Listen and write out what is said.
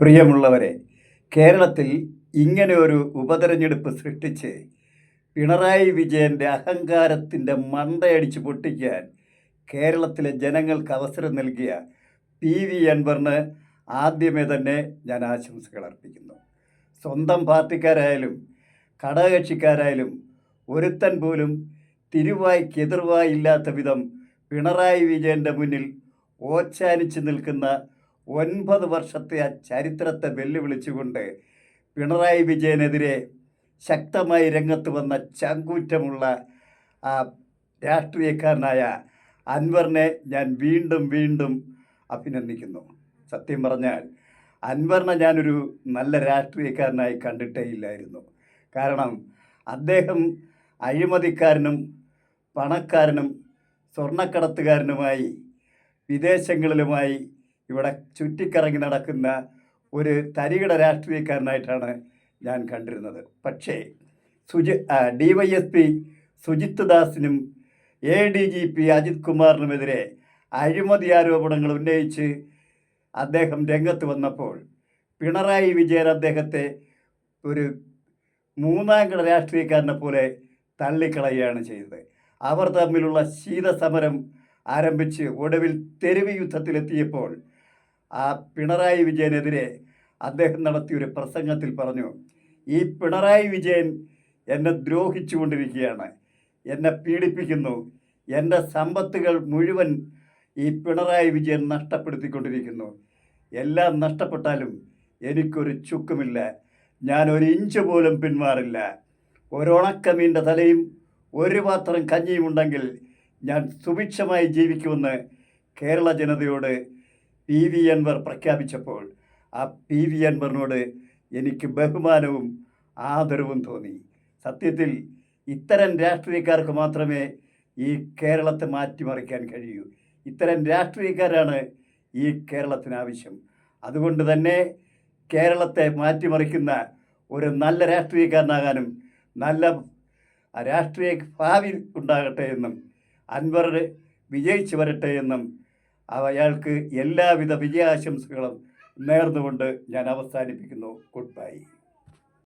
പ്രിയമുള്ളവരെ കേരളത്തിൽ ഇങ്ങനെ ഒരു ഉപതെരഞ്ഞെടുപ്പ് സൃഷ്ടിച്ച് പിണറായി വിജയന്റെ അഹങ്കാരത്തിന്റെ മണ്ടയടിച്ച് പൊട്ടിക്കാൻ കേരളത്തിലെ ജനങ്ങൾക്ക് അവസരം നൽകിയ പി വി അൻവറിന് ആദ്യമേ തന്നെ ഞാൻ ആശംസകൾ അർപ്പിക്കുന്നു. സ്വന്തം പാർട്ടിക്കാരായാലും ഘടകകക്ഷിക്കാരായാലും ഒരുത്തൻ പോലും തിരുവായ്ക്കെതിർവായില്ലാത്ത വിധം പിണറായി വിജയന്റെ മുന്നിൽ ഓച്ചാനിച്ച് നിൽക്കുന്ന ഒൻപത് വർഷത്തെ ആ ചരിത്രത്തെ വെല്ലുവിളിച്ചുകൊണ്ട് പിണറായി വിജയനെതിരെ ശക്തമായി രംഗത്ത് വന്ന ചങ്കൂറ്റമുള്ള ആ രാഷ്ട്രീയക്കാരനായ അൻവറിനെ ഞാൻ വീണ്ടും വീണ്ടും അഭിനന്ദിക്കുന്നു. സത്യം പറഞ്ഞാൽ അൻവറിനെ ഞാനൊരു നല്ല രാഷ്ട്രീയക്കാരനായി കണ്ടിട്ടേ ഇല്ലായിരുന്നു. കാരണം അദ്ദേഹം അഴിമതിക്കാരനും പണക്കാരനും സ്വർണക്കടത്തുകാരനുമായി വിദേശങ്ങളിലുമായി ഇവിടെ ചുറ്റിക്കറങ്ങി നടക്കുന്ന ഒരു തരികിട രാഷ്ട്രീയക്കാരനായിട്ടാണ് ഞാൻ കണ്ടിരുന്നത്. പക്ഷേ Suji D Y S P Sujith ദാസിനും A D G P Ajith കുമാറിനുമെതിരെ അഴിമതി ആരോപണങ്ങൾ ഉന്നയിച്ച് അദ്ദേഹം രംഗത്ത് വന്നപ്പോൾ പിണറായി വിജയൻ അദ്ദേഹത്തെ ഒരു മൂന്നാംകിട രാഷ്ട്രീയക്കാരനെ പോലെ തള്ളിക്കളയുകയാണ് ചെയ്തത്. അവർ തമ്മിലുള്ള ശീതസമരം ആരംഭിച്ച് ഒടുവിൽ തെരുവ് യുദ്ധത്തിലെത്തിയപ്പോൾ ആ പിണറായി വിജയനെതിരെ അദ്ദേഹം നടത്തിയൊരു പ്രസംഗത്തിൽ പറഞ്ഞു ഈ പിണറായി വിജയൻ എന്നെ ദ്രോഹിച്ചു കൊണ്ടിരിക്കുകയാണ്. എന്നെ പീഡിപ്പിക്കുന്നു. എന്റെ സമ്പത്തുകൾ മുഴുവൻ ഈ പിണറായി വിജയൻ നഷ്ടപ്പെടുത്തിക്കൊണ്ടിരിക്കുന്നു. എല്ലാം നഷ്ടപ്പെട്ടാലും എനിക്കൊരു ചുക്കുമില്ല. ഞാൻ ഒരു ഇഞ്ച് പോലും പിന്മാറില്ല. ഒരുണക്കമീന്റെ തലയും ഒരു പാത്രം കഞ്ഞിയും ഉണ്ടെങ്കിൽ ഞാൻ സുഭിക്ഷമായി ജീവിക്കുമെന്ന് കേരള ജനതയോട് പി വി അൻവർ പ്രഖ്യാപിച്ചപ്പോൾ ആ പി വി അൻവറിനോട് എനിക്ക് ബഹുമാനവും ആദരവും തോന്നി. സത്യത്തിൽ ഇത്തരം രാഷ്ട്രീയക്കാർക്ക് മാത്രമേ ഈ കേരളത്തെ മാറ്റിമറിക്കാൻ കഴിയൂ. ഇത്തരം രാഷ്ട്രീയക്കാരാണ് ഈ കേരളത്തിന് ആവശ്യം. അതുകൊണ്ട് തന്നെ കേരളത്തെ മാറ്റിമറിക്കുന്ന ഒരു നല്ല രാഷ്ട്രീയക്കാരനാകാനും നല്ല രാഷ്ട്രീയ ഭാവി ഉണ്ടാകട്ടെ എന്നും അൻവർ വിജയിച്ചു വരട്ടെ എന്നും അയാൾക്ക് എല്ലാവിധ വിജയാശംസകളും നേർന്നുകൊണ്ട് ഞാൻ അവസാനിപ്പിക്കുന്നു. Good bye